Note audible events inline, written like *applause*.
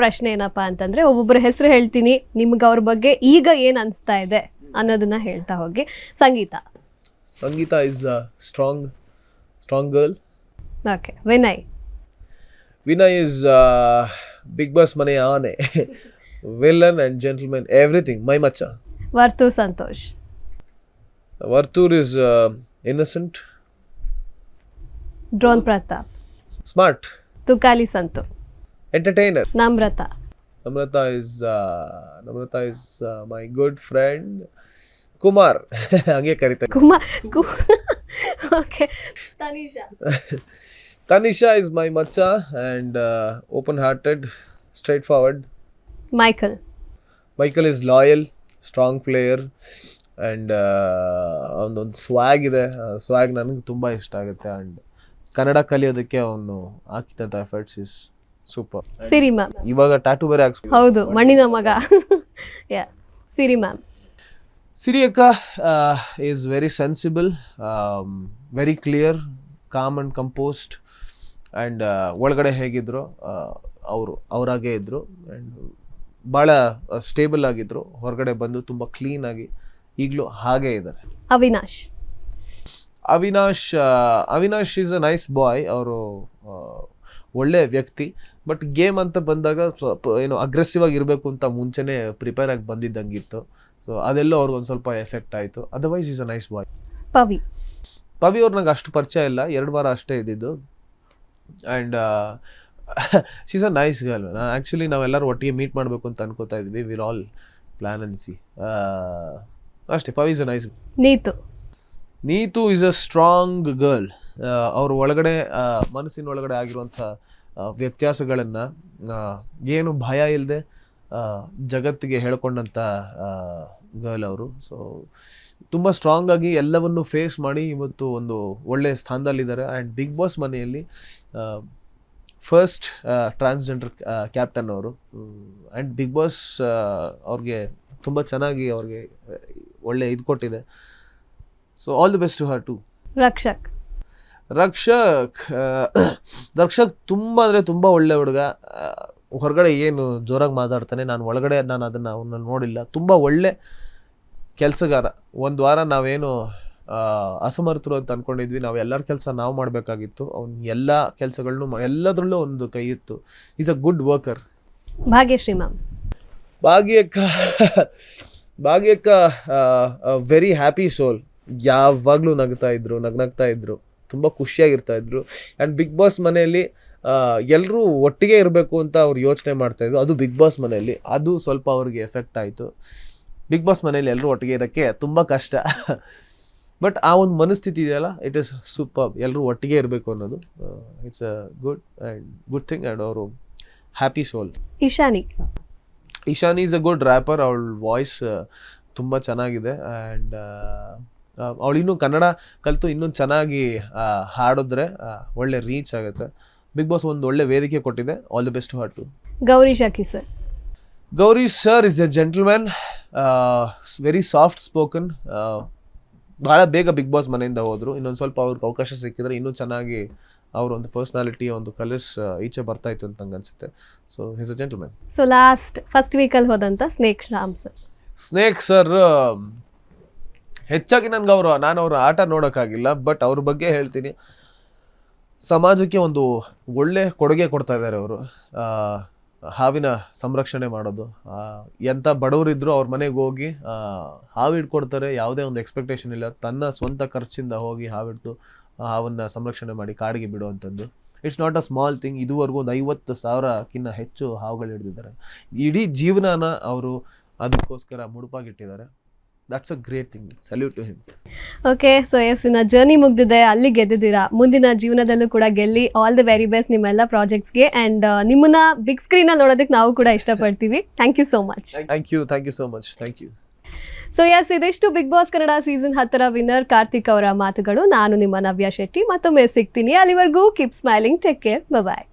ಪ್ರಶ್ನೆ ಏನಪ್ಪಾ ಅಂತಂದ್ರೆ ಒಬ್ಬೊಬ್ಬರ ಹೆಸರು ಹೇಳ್ತೀನಿ ನಿಮ್ಗೆ ಅವ್ರ ಬಗ್ಗೆ ಈಗ ಏನ್ ಅನಿಸ್ತಾ ಇದೆ ಅನ್ನೋದನ್ನ ಹೇಳ್ತಾ ಹೋಗಿ. Sangeetha. Sangeetha is a strong strong girl okay Vinay. Vinay is Big Boss ಮನೆ ಆನೆ. Villain and gentlemen everything my ಮಚ್ಚ. Varthu Santhosh. Varthur is innocent drone Pratap. Smart Tukali entertainer Namratha Namratha is Namratha is my good friend Kumar ಹಂಗೆ ಕರಿತಾರೆ. Kumar okay Tanisha Tanisha is my ಮಚ್ಚ and open hearted straightforward Michael Michael is loyal strong player and ಅವನೊಂದು swag ಇದೆ. ಸ್ವ್ಯಾಗ್ ನನಗೆ ತುಂಬ ಇಷ್ಟ ಆಗುತ್ತೆ and Kannada ಕಲಿಯೋದಕ್ಕೆ ಅವನು ಹಾಕಿದಂಥ efforts is super Siri ma'am ಇವಾಗ ಟಾಟೂ ಬೇರೆ ಹಾಕ್ಸ್ ಹೌದು ಮಣ್ಣಿನ ಮಗ. ಯಾ ಸಿರಿ ಮ್ಯಾಮ್ ಸಿರಿ ಅಕ್ಕ is very sensible very clear calm and composed and ಒಳಗಡೆ ಹೇಗಿದ್ರು ಅವರು ಅವರಾಗೇ ಇದ್ದರು ಆ್ಯಂಡ್ ಭಾಳ ಸ್ಟೇಬಲ್ ಆಗಿದ್ದರು ಹೊರಗಡೆ ಬಂದು ತುಂಬ ಕ್ಲೀನಾಗಿ ಈಗಲೂ ಹಾಗೇ ಇದ್ದಾರೆ Avinash. Avinash Avinash is a nice boy ಅವರು ಒಳ್ಳೆ ವ್ಯಕ್ತಿ. ಬಟ್ ಗೇಮ್ ಅಂತ ಬಂದಾಗ ಸ್ವಲ್ಪ ಏನು ಅಗ್ರೆಸಿವ್ ಆಗಿ ಇರಬೇಕು ಅಂತ ಮುಂಚೆನೇ ಪ್ರಿಪೇರ್ ಆಗಿ ಬಂದಿದ್ದಂಗಿತ್ತು. ಸೊ ಅದೆಲ್ಲೋ ಅವ್ರಿಗೊಂದು ಸ್ವಲ್ಪ ಎಫೆಕ್ಟ್ ಆಯಿತು. Otherwise is a nice boy Pavi. Pavi ಅವ್ರು ನಂಗೆ ಅಷ್ಟು ಪರಿಚಯ ಇಲ್ಲ. ಎರಡು ವಾರ ಅಷ್ಟೇ ಇದ್ದಿದ್ದು. And she's a nice girl actually ನಾವೆಲ್ಲರೂ ಒಟ್ಟಿಗೆ ಮೀಟ್ ಮಾಡಬೇಕು ಅಂತ ಅನ್ಕೋತಾ ಇದ್ವಿ. ವಿರ್ ಆಲ್ ಪ್ಲ್ಯಾನ್ ಅನ್ಸಿ ಅಷ್ಟೇ. Pavi is a nice Neetu. Neetu is a strong girl ಅವ್ರ ಒಳಗಡೆ ಮನಸ್ಸಿನ ಒಳಗಡೆ ಆಗಿರುವಂಥ ವ್ಯತ್ಯಾಸಗಳನ್ನು ಏನು ಭಯ ಇಲ್ಲದೆ ಜಗತ್ತಿಗೆ ಹೇಳ್ಕೊಂಡಂಥ ಗರ್ಲ್ ಅವರು. ಸೊ ತುಂಬ ಸ್ಟ್ರಾಂಗ್ ಆಗಿ ಎಲ್ಲವನ್ನು ಫೇಸ್ ಮಾಡಿ ಇವತ್ತು ಒಂದು ಒಳ್ಳೆಯ ಸ್ಥಾನದಲ್ಲಿದ್ದಾರೆ. ಆ್ಯಂಡ್ ಬಿಗ್ ಬಾಸ್ ಮನೆಯಲ್ಲಿ ಫಸ್ಟ್ ಟ್ರಾನ್ಸ್ಜೆಂಡರ್ ಕ್ಯಾಪ್ಟನ್ ಅವರು. ಆ್ಯಂಡ್ ಬಿಗ್ ಬಾಸ್ ಅವ್ರಿಗೆ ತುಂಬ ಚೆನ್ನಾಗಿ ಅವ್ರಿಗೆ ಒಳ್ಳೆ ಇದು ಕೊಟ್ಟಿದೆ. So all the best to her to Rakshak. Rakshak *coughs* Rakshak ತುಂಬ ಅಂದರೆ ತುಂಬ ಒಳ್ಳೆ ಹುಡುಗ. ಹೊರಗಡೆ ಏನು ಜೋರಾಗಿ ಮಾತಾಡ್ತಾನೆ ನಾನು ಒಳಗಡೆ ನಾನು ಅದನ್ನು ಅವನ್ನ ನೋಡಿಲ್ಲ. ತುಂಬ ಒಳ್ಳೆ ಕೆಲಸಗಾರ. ಒಂದು ವಾರ ನಾವೇನು ಅಸಮರ್ಥರು ಅಂತ ಅಂದ್ಕೊಂಡಿದ್ವಿ ನಾವು ಎಲ್ಲರ ಕೆಲಸ ನಾವು ಮಾಡಬೇಕಾಗಿತ್ತು. ಅವ್ನ ಎಲ್ಲ ಕೆಲಸಗಳನ್ನು ಎಲ್ಲದರಲ್ಲೂ ಒಂದು ಕೈ ಇತ್ತು. Is a good worker Bhagyashree ma'am. ಭಾಗ್ಯಕ್ಕ *laughs* ಭಾಗ್ಯಕ್ಕ very happy soul ಯಾವಾಗಲೂ ನಗ್ತಾ ಇದ್ರು ನಗ್ನಗ್ತಾ ಇದ್ರು. ತುಂಬ ಖುಷಿಯಾಗಿರ್ತಾ ಇದ್ರು. ಆ್ಯಂಡ್ ಬಿಗ್ ಬಾಸ್ ಮನೆಯಲ್ಲಿ ಎಲ್ಲರೂ ಒಟ್ಟಿಗೆ ಇರಬೇಕು ಅಂತ ಅವ್ರು ಯೋಚನೆ ಮಾಡ್ತಾಯಿದ್ರು ಅದು ಬಿಗ್ ಬಾಸ್ ಮನೆಯಲ್ಲಿ. ಅದು ಸ್ವಲ್ಪ ಅವ್ರಿಗೆ ಎಫೆಕ್ಟ್ ಆಯಿತು. ಬಿಗ್ ಬಾಸ್ ಮನೆಯಲ್ಲಿ ಎಲ್ಲರೂ ಒಟ್ಟಿಗೆ ಇರೋಕ್ಕೆ ತುಂಬ ಕಷ್ಟ. ಬಟ್ ಆ ಒಂದು ಮನಸ್ಥಿತಿ ಇದೆಯಲ್ಲ ಇಟ್ ಇಸ್ ಸೂಪರ್ ಎಲ್ಲರೂ ಒಟ್ಟಿಗೆ ಇರಬೇಕು ಅನ್ನೋದು. It's a good and good thing and ಅವರು happy soul Ishani Ishani is a good rapper ಅವಳ ವಾಯ್ಸ್ ತುಂಬ ಚೆನ್ನಾಗಿದೆ. ಆ್ಯಂಡ್ ಅವಳು ಇನ್ನೂ ಕನ್ನಡ ಕಲಿತು ಇನ್ನೂ ಚೆನ್ನಾಗಿ ಹಾಡಿದ್ರೆ ಒಳ್ಳೆ ರೀಚ್ ಆಗುತ್ತೆ. ಬಿಗ್ ಬಾಸ್ ಒಂದು ಒಳ್ಳೆ ವೇದಿಕೆ ಕೊಟ್ಟಿದೆ. All the best heart to Gowri ಶಾಖಿ sir Gowri sir is a gentleman very soft spoken ಭಾಳ ಬೇಗ ಬಿಗ್ ಬಾಸ್ ಮನೆಯಿಂದ ಹೋದರು. ಇನ್ನೊಂದು ಸ್ವಲ್ಪ ಅವ್ರಿಗೆ ಅವಕಾಶ ಸಿಕ್ಕಿದ್ರೆ ಇನ್ನೂ ಚೆನ್ನಾಗಿ ಅವ್ರ ಒಂದು ಪರ್ಸ್ನಾಲಿಟಿ ಒಂದು ಕಲರ್ಸ್ ಈಚೆ ಬರ್ತಾ ಇತ್ತು ಅಂತ ನಂಗೆ ಅನ್ಸುತ್ತೆ. So he's a gentleman so last first ವೀಕಲ್ಲಿ ಹೋದಂಥ snake Shyam sir snake sir ಹೆಚ್ಚಾಗಿ ನನ್ಗೆ ಅವರು ನಾನು ಅವರ ಆಟ ನೋಡೋಕ್ಕಾಗಿಲ್ಲ ಬಟ್ ಅವ್ರ ಬಗ್ಗೆ ಹೇಳ್ತೀನಿ. ಸಮಾಜಕ್ಕೆ ಒಂದು ಒಳ್ಳೆ ಕೊಡುಗೆ ಕೊಡ್ತಾ ಇದ್ದಾರೆ ಅವರು. ಹಾವಿನ ಸಂರಕ್ಷಣೆ ಮಾಡೋದು. ಎಂಥ ಬಡವರಿದ್ರು ಅವ್ರ ಮನೆಗೆ ಹೋಗಿ ಹಾವಿಡ್ಕೊಡ್ತಾರೆ ಹಾವು ಹಿಡ್ಕೊಡ್ತಾರೆ, ಯಾವುದೇ ಒಂದು ಎಕ್ಸ್ಪೆಕ್ಟೇಷನ್ ಇಲ್ಲ. ತನ್ನ ಸ್ವಂತ ಖರ್ಚಿಂದ ಹೋಗಿ ಹಾವಿಡ್ದು ಹಾವನ್ನು ಸಂರಕ್ಷಣೆ ಮಾಡಿ ಕಾಡಿಗೆ ಬಿಡುವಂಥದ್ದು. It's not a small thing ಇದುವರೆಗೂ ಒಂದು ಐವತ್ತು ಸಾವಿರಕ್ಕಿಂತ ಹೆಚ್ಚು ಹಾವುಗಳು ಹಿಡಿದಿದ್ದಾರೆ. ಇಡೀ ಜೀವನನ ಅವರು ಅದಕ್ಕೋಸ್ಕರ ಮುಡುಪಾಗಿಟ್ಟಿದ್ದಾರೆ. That's a great thing salute to him okay so yes ಇನ್ನ ಜರ್ನಿ ಮುಗ್ದಿದೆ ಅಲ್ಲಿ ಗೆದ್ದಿದ್ದೀರಾ? ಮುಂದಿನ ಜೀವನದಲ್ಲೂ ಕೂಡ ಗೆಲ್ಲಿ ಆಲ್ ದ ವೆರಿ ಬೆಸ್ಟ್ ನಿಮ್ಮೆಲ್ಲ ಪ್ರಾಜೆಕ್ಟ್ಸ್ಗೆ ಆ್ಯಂಡ್ ನಿಮ್ಮನ್ನ ಬಿಗ್ ಸ್ಕ್ರೀನಲ್ಲಿ ನೋಡೋದಕ್ಕೆ ನಾವು ಕೂಡ ಇಷ್ಟಪಡ್ತೀವಿ. Thank you so much thank you thank you so much thank you so yes ಇದಿಷ್ಟು ಬಿಗ್ ಬಾಸ್ ಕನ್ನಡ ಸೀಸನ್ ಹತ್ತರ ವಿನ್ನರ್ ಕಾರ್ತಿಕ್ ಅವರ ಮಾತುಗಳು. ನಾನು ನಿಮ್ಮ ನವ್ಯ ಶೆಟ್ಟಿ ಮತ್ತೊಮ್ಮೆ ಸಿಗ್ತೀನಿ. ಅಲ್ಲಿವರೆಗೂ keep smiling take care bye